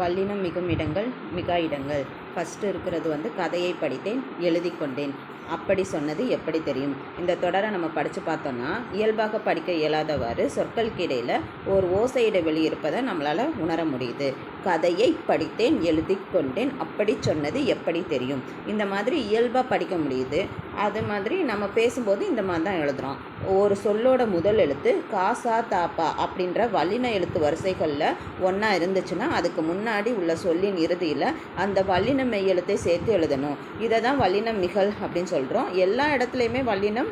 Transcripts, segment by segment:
வல்லினம் மிகும் இடங்கள் மிகா இடங்கள். ஃபஸ்ட்டு இருக்கிறது வந்து கதையை படித்தேன் எழுதி கொண்டேன். அப்படி சொன்னது எப்படி தெரியும்? இந்த தொடரை நம்ம படித்து பார்த்தோன்னா இயல்பாக படிக்க இயலாதவாறு சொற்களுக்கு இடையில் ஒரு ஓசை இடைவெளி இருப்பதை நம்மளால் உணர முடியுது. கதையை படித்தேன் எழுதி கொண்டேன். அப்படி சொன்னது எப்படி தெரியும்? இந்த மாதிரி இயல்பாக படிக்க முடியுது. அது மாதிரி நம்ம பேசும்போது இந்த மாதிரி தான் எழுதுகிறோம் ஒரு சொல்லோட முதல் எழுத்து காசா தாப்பா அப்படின்ற வல்லின எழுத்து வரிசைகளில் ஒன்றா இருந்துச்சுன்னா அதுக்கு முன்னாடி உள்ள சொல்லின் இறுதியில் அந்த வல்லின மெய் எழுத்தை சேர்த்து எழுதணும். இதை தான் வல்லினம் மிகல் அப்படின்னு சொல்கிறோம் எல்லா இடத்துலையுமே வல்லினம்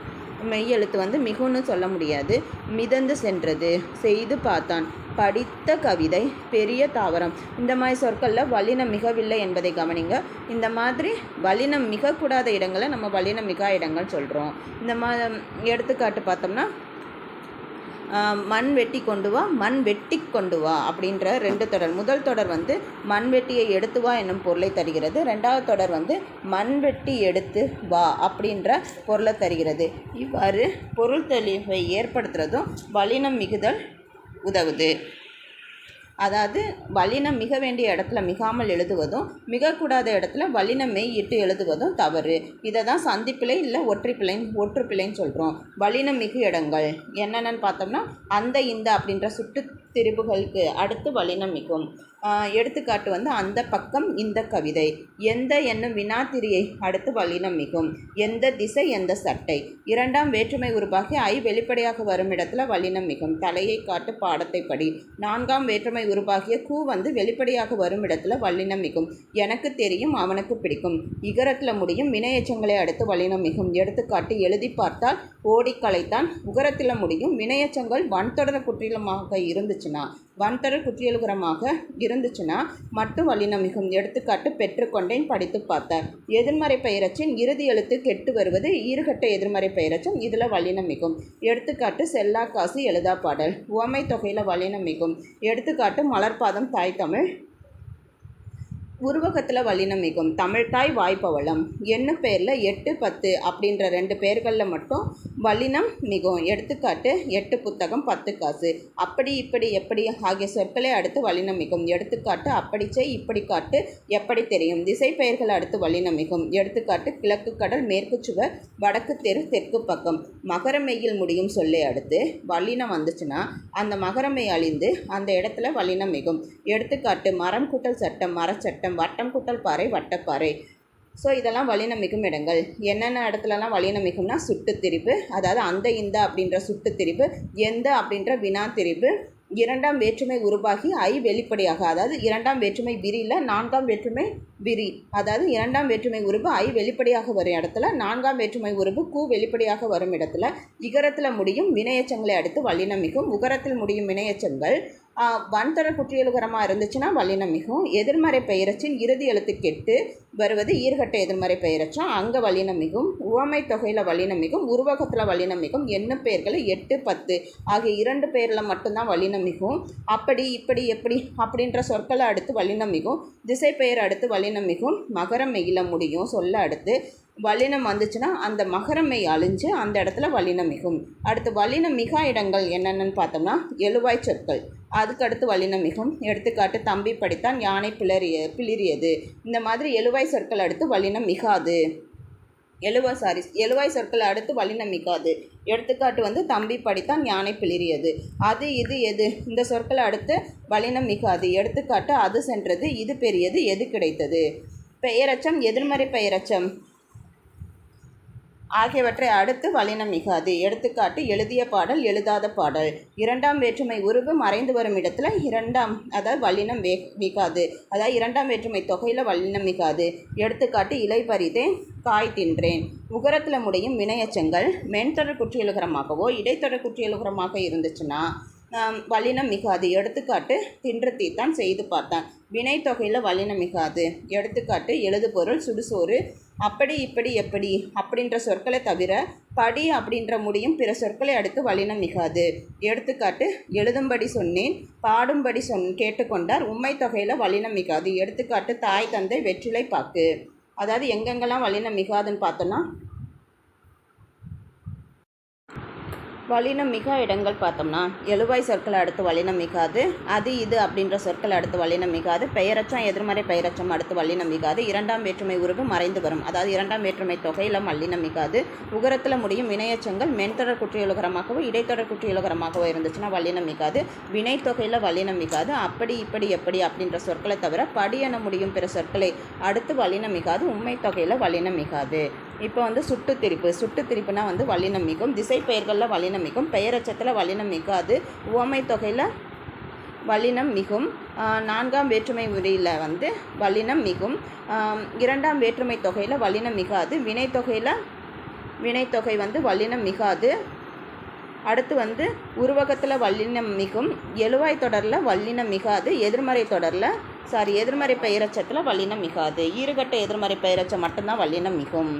மெய்யெழுத்து வந்து மிகுன்னு சொல்ல முடியாது. மிதந்து சென்றது செய்து பார்த்தான். படித்த கவிதை பெரிய தாவரம். இந்த மாதிரி சொற்களில் வலினம் மிகவில்லை என்பதை கவனிங்க. இந்த மாதிரி வலினம் மிகக்கூடாத இடங்களை நம்ம வலினம் மிகா இடங்கள் சொல்கிறோம் இந்த மா எடுத்துக்காட்டு பார்த்தோம்னா மண் வெட்டி கொண்டு வா மண் வெட்டி கொண்டு வா அப்படின்ற ரெண்டு தொடர். முதல் தொடர் வந்து மண் வெட்டியை எடுத்து வா என்னும் பொருளை தருகிறது. ரெண்டாவது தொடர் வந்து மண் வெட்டி எடுத்து வா அப்படின்ற பொருளை தருகிறது. இவ்வாறு பொருள் தெளிவை ஏற்படுத்துறதும் வலினம் மிகுதல் உதவுது. அதாவது வல்லினம் மிக வேண்டிய இடத்துல மிகாமல் எழுதுவதும் மிகக்கூடாத இடத்துல வல்லினம் மெய் இட்டு எழுதுவதும் தவறு. இதை தான் சந்திப்பிழை இல்லை ஒற்றைப்பிழை ஒற்றுப்பிழைன்னு சொல்கிறோம் வல்லினம் மிகு இடங்கள் என்னென்னு பார்த்தோம்னா அந்த இந்த அப்படின்ற சுட்டு திரிபுகளுக்கு அடுத்து வல்லினம் மிகும். எடுத்துக்காட்டு வந்து அந்த பக்கம் இந்த கவிதை. எந்த என்னும் வினாத்திரியை அடுத்து வல்லினம் மிகும். எந்த திசை எந்த சட்டை. இரண்டாம் வேற்றுமை உருவாகி ஐ வெளிப்படையாக வரும் இடத்துல வல்லினம் மிகும். தலையை காட்டு பாடத்தை படி. நான்காம் வேற்றுமை உருவாகிய கூ வந்து வெளிப்படையாக வரும் இடத்துல வல்லினம் மிகும். எனக்கு தெரியும் அவனுக்கு பிடிக்கும். இகரத்தில் முடியும் வினையச்சங்களை அடுத்து வல்லினம் மிகும். எடுத்துக்காட்டு எழுதி பார்த்தால் ஓடிக்கலைத்தான் உகரத்தில் முடியும் வினையச்சங்கள் வன்தொடர குற்றிலமாக இருந்துச்சு. இருந்துச்சுன்னா வன்தர குற்றியலுகரமாக இருந்துச்சுன்னா மட்டும் வலினம் மிகும் எடுத்துக்காட்டு பெற்றுக்கொண்டேன் படித்து பார்த்தார். எதிர்மறை பெயரச்சின் இறுதி எழுத்து கெட்டு வருவது ஈறுகட்ட எதிர்மறை பெயரச்சம் இதில் வலினம் மிகும் எடுத்துக்காட்டு செல்லா காசு எழுதா பாடல். உவமை தொகையில் வலினம் மிகும் எடுத்துக்காட்டு மலர்பாதம் தாய் தமிழ். உருவகத்தில் வலினம் மிகும் தமிழ்தாய் வாய்ப்பவளம். என்ன பேரில் எட்டு பத்து அப்படின்ற ரெண்டு பேர்களில் மட்டும் வல்லினம் மிகும் எடுத்துக்காட்டு எட்டு புத்தகம் பத்து காசு. அப்படி இப்படி எப்படி? ஆகிய சொற்களை அடுத்து வல்லினம் மிகும். எடுத்துக்காட்டு அப்படி செய் இப்படி காட்டு எப்படி தெரியும்? திசை பெயர்கள் அடுத்து வல்லினம் மிகும். எடுத்துக்காட்டு கிழக்கு கடல் மேற்கு சுவர் வடக்கு தெரு தெற்கு பக்கம். மகரமெய்யில் முடியும் சொல்லை அடுத்து வல்லினம் வந்துச்சுன்னா அந்த மகரமெய் அழிந்து அந்த இடத்துல வல்லினம் மிகும். எடுத்துக்காட்டு மரம் கூட்டல் சட்டம் மரச்சட்டம் வட்டம் கூட்டல் பாறை வட்டப்பாறை. ஸோ இதெல்லாம் வழிநமிக்கும் இடங்கள். என்னென்ன இடத்துலலாம் வழிநமிக்கும்னா சுட்டு திரிப்பு அதாவது அந்த இந்த அப்படின்ற சுட்டு திரிப்பு எந்த அப்படின்ற வினா திரிப்பு இரண்டாம் வேற்றுமை உருவாகி ஐ வெளிப்படையாக அதாவது இரண்டாம் வேற்றுமை விரியில் நான்காம் வேற்றுமை விரி. அதாவது இரண்டாம் வேற்றுமை உருவு ஐ வெளிப்படையாக வரும் இடத்துல நான்காம் வேற்றுமை உருவு கூ வெளிப்படையாக வரும் இடத்துல. இகரத்தில் முடியும் வினையச்சங்களை அடுத்து வழிநமிக்கும் உகரத்தில் முடியும் வினையச்சங்கள். வன்தொடர் குற்றியலுகரமாக இருந்துச்சுன்னா வல்லினம் மிகும். எதிர்மறை பெயரச்சின் இறுதி எழுத்து கெட்டு வருவது ஈர்கட்ட எதிர்மறை பெயரச்சும் அங்கே வல்லினம் மிகும். உவமை தொகையில் வல்லினம் மிகும். உருவகத்தில் வல்லினம் மிகும். என்ன பெயர்கள் எட்டு பத்து ஆகிய இரண்டு பெயரில் மட்டும்தான் வல்லினம் மிகும். அப்படி இப்படி எப்படி அப்படின்ற சொற்களை அடுத்து வல்லினம் மிகும். திசை பெயர் அடுத்து வல்லினம் மிகும். மகரம் மெயில முடியும். சொல்ல அடுத்து வல்லினம் வந்துச்சுன்னா அந்த மகரமை அழிஞ்சு அந்த இடத்துல வல்லினம் மிகும். அடுத்து வல்லினம் மிகா இடங்கள் என்னென்னு பார்த்தோம்னா எழுவாய் சொற்கள். அதுக்கடுத்து வல்லினம் மிகும். எடுத்துக்காட்டு தம்பி படித்தான் யானை பிளறிய பிளிரியது இந்த மாதிரி எழுவாய் சொற்கள் அடுத்து வல்லினம் மிகாது. எழுவா சாரி எழுவாய் சொற்களை அடுத்து வல்லினம் மிகாது. எடுத்துக்காட்டு வந்து தம்பி படித்தான் யானை பிளிரியது அது இது எது? இந்த சொற்களை அடுத்து வல்லினம் மிகாது. எடுத்துக்காட்டு அது சென்றது இது பெரியது எது கிடைத்தது? பெயரச்சம் எதிர்மறை பெயரச்சம். ஆகியவற்றை அடுத்து வலினம் மிகாது. எடுத்துக்காட்டு எழுதிய பாடல் எழுதாத பாடல். இரண்டாம் வேற்றுமை உருவு மறைந்து வரும் இடத்துல இரண்டாம் அதாவது வல்லினம் வே மிகாது. அதாவது இரண்டாம் வேற்றுமை தொகையில் வல்லினம் மிகாது. எடுத்துக்காட்டு இலை பறிதேன் காய் தின்றேன். உகரத்தில் முடியும் வினையச்சங்கள் மென்தொடர் குற்றியலுகரமாகவோ இடைத்தொடர் குற்றியலுகரமாக இருந்துச்சுன்னா வலினம் மிகாது எடுத்துக்காட்டு தின்று தான் செய்து பார்த்தான். வினை தொகையில் வலினம் மிகாது எடுத்துக்காட்டு எழுதுபொருள் சுடுசோறு அப்படி இப்படி எப்படி அப்படின்ற சொற்களை தவிர படி அப்படின்ற முடியும் பிற சொற்களை அடுத்து வலினம் மிகாது எடுத்துக்காட்டு எழுதும்படி சொன்னேன் பாடும்படி சொன் கேட்டுக்கொண்டார் உண்மை தொகையில் வலினம் மிகாது எடுத்துக்காட்டு தாய் தந்தை வெற்றிலை பாக்கு. அதாவது எங்கெங்கெல்லாம் வலினம் மிகாதுன்னு பார்த்தோன்னா வலினம் மிக இடங்கள் பார்த்தோம்னா எழுவாய் சொற்களை அடுத்து வலினம் மிகாது அது இது அப்படின்ற சொற்களை அடுத்து வலினம் மிகாது பெயரச்சம் எதிர்மறை பெயரச்சம் அடுத்து வலினம் மிகாது இரண்டாம் வேற்றுமை உருவு மறைந்து வரும். அதாவது இரண்டாம் வேற்றுமை தொகையில் வல்லினம் மிகாது உகரத்தில் முடியும் வினையச்சங்கள் மென்தொடர் குற்றியலுகரமாகவோ இடைத்தொடர் குற்றியலுகரமாகவோ இருந்துச்சுன்னா வல்லினம் மிகாது வினைத்தொகையில் வல்லினம் மிகாது அப்படி இப்படி எப்படி அப்படின்ற சொற்களை தவிர படி என முடியும் பிற சொற்களை அடுத்து வல்லினம் மிகாது உண்மை தொகையில் வல்லினம் மிகாது இப்போ வந்து சுட்டு திரிப்பு. சுட்டு திரிப்புனா வந்து வல்லினம் மிகும் திசை பெயர்களில் வல்லினம் மிகும் பெயரச்சத்தில் வலினம் மிகாது. உவமை தொகையில் வல்லினம் மிகும். நான்காம் வேற்றுமை உரியில் வந்து வல்லினம் மிகும். இரண்டாம் வேற்றுமை தொகையில் வல்லினம் மிகாது. வினைத்தொகையில் வினைத்தொகை வந்து வல்லினம் மிகாது. அடுத்து வந்து உருவகத்தில் வல்லினம் மிகும். எழுவாய் தொடரில் வல்லினம் மிகாது. எதிர்மறை தொடரில் சாரி எதிர்மறை பெயரச்சத்தில் வல்லினம் மிகாது. ஈறுகட்ட எதிர்மறை பெயரச்சம் மட்டும்தான் வல்லினம் மிகும்.